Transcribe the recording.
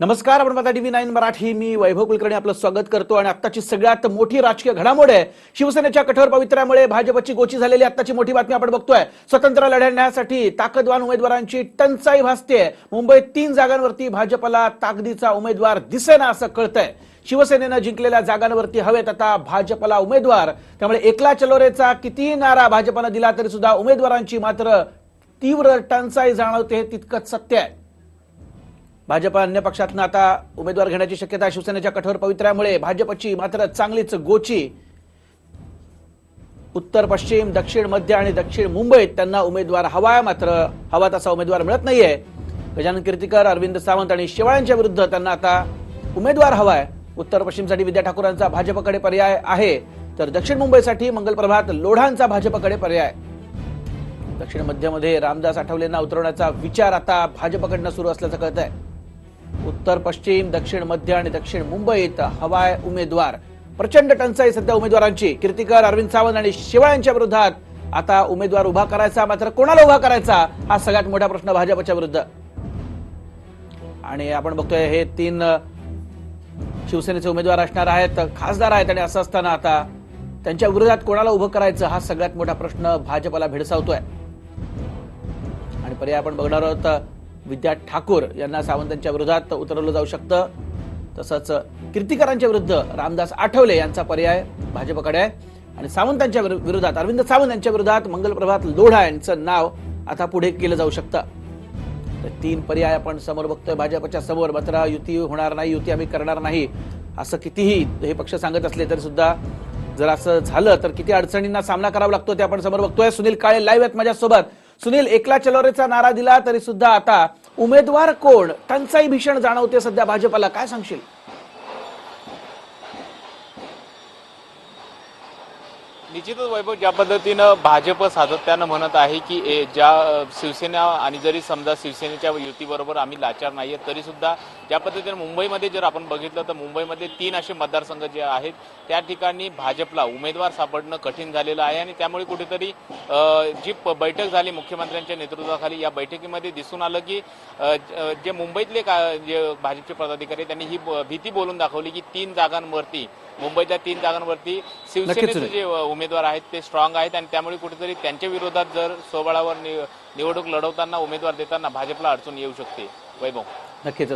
नमस्कार आपण पाहता टीव्ही नाईन मराठी. मी वैभव कुलकर्णी आपलं स्वागत करतो आणि आत्ताची सगळ्यात मोठी राजकीय घडामोड आहे. शिवसेनेच्या कठोर पवित्र्यामुळे भाजपची गोची झालेली आत्ताची मोठी बातमी आपण बघतोय. स्वतंत्र लढण्यासाठी ताकदवान उमेदवारांची टंचाई भासते. मुंबईत तीन जागांवरती भाजपला ताकदीचा उमेदवार दिसेना असं कळतंय. शिवसेनेनं जिंकलेल्या जागांवरती हवेत आता भाजपला उमेदवार. त्यामुळे एकला चलोरेचा कितीही नारा भाजपनं दिला तरी सुद्धा उमेदवारांची मात्र तीव्र टंचाई जाणवते हे तितकंच सत्य आहे. भाजप अन्य पक्षातनं आता उमेदवार घेण्याची शक्यता आहे. शिवसेनेच्या कठोर पवित्र्यामुळे. भाजपची मात्र चांगलीच गोची. उत्तर पश्चिम दक्षिण मध्य आणि दक्षिण मुंबईत त्यांना उमेदवार हवाय मात्र हवा तसा उमेदवार मिळत नाहीये. गजानन कीर्तीकर अरविंद सावंत आणि शेवाळ्यांच्या विरुद्ध त्यांना आता उमेदवार हवाय. उत्तर पश्चिमसाठी विद्या ठाकूरांचा भाजपकडे पर्याय आहे. तर दक्षिण मुंबईसाठी मंगल प्रभात लोढांचा भाजपकडे पर्याय. दक्षिण मध्यमध्ये रामदास आठवलेंना उतरवण्याचा विचार आता भाजपकडनं सुरू असल्याचं कळत आहे उत्तर पश्चिम दक्षिण मध्य आणि दक्षिण मुंबईत हवाय उमेदवार. प्रचंड टंचाई सध्या उमेदवारांची. कीर्तिकर अरविंद सावंत आणि शिवाळ्यांच्या विरोधात आता उमेदवार उभा करायचा मात्र कोणाला उभा करायचा हा सगळ्यात मोठा प्रश्न भाजपच्या विरुद्ध. आणि आपण बघतोय हे तीन शिवसेनेचे उमेदवार असणार आहेत खासदार आहेत आणि असं असताना आता त्यांच्या विरोधात कोणाला उभं करायचं हा सगळ्यात मोठा प्रश्न भाजपला भेडसावतोय. आणि पर्याय आपण बघणार आहोत विद्या ठाकूर यांना सावंतांच्या विरोधात उतरवलं जाऊ शकतं. तसंच कीर्तिकरांच्या विरुद्ध रामदास आठवले यांचा पर्याय भाजपकडे आहे. आणि सावंतांच्या विरोधात अरविंद सावंत यांच्या विरोधात मंगलप्रभात लोढा यांचं नाव आता पुढे केलं जाऊ शकतं. तर तीन पर्याय आपण समोर बघतोय. भाजपच्या समोर मात्र युती होणार नाही युती आम्ही करणार नाही असं कितीही हे पक्ष सांगत असले तरी सुद्धा जर असं झालं तर किती अडचणींना सामना करावा लागतो ते आपण समोर बघतोय. सुनील काळे लाईव्ह आहेत माझ्यासोबत. सुनील एकला चलोरेचा नारा दिला तरी सुद्धा आता उमेदवार कोण? टंचाई भीषण जाणवते सध्या भाजपला. काय सांगशील? निश्चितच वैभव ज्या पद्धतीनं भाजप सातत्यानं म्हणत आहे की ए, ज्या शिवसेना आणि जरी समजा शिवसेनेच्या युतीबरोबर आम्ही लाचार नाही तरी सुद्धा ज्या पद्धतीने मुंबईमध्ये जर आपण बघितलं तर मुंबईमध्ये तीन असे मतदारसंघ जे आहेत त्या ठिकाणी भाजपला उमेदवार सापडणं कठीण झालेलं आहे आणि त्यामुळे कुठेतरी जी बैठक झाली मुख्यमंत्र्यांच्या नेतृत्वाखाली या बैठकीमध्ये दिसून आलं की जे मुंबईतले का जे भाजपचे पदाधिकारी त्यांनी ही भीती बोलून दाखवली की तीन जागांवरती मुंबईच्या तीन जागांवरती शिवसेनेचे. जे उमेदवार आहेत ते स्ट्रॉंग आहेत आणि त्यामुळे कुठेतरी त्यांच्या विरोधात जर स्वबळावर नि- निवडणूक लढवताना उमेदवार देताना भाजपला अडचण येऊ शकते. वैभव. नक्कीच.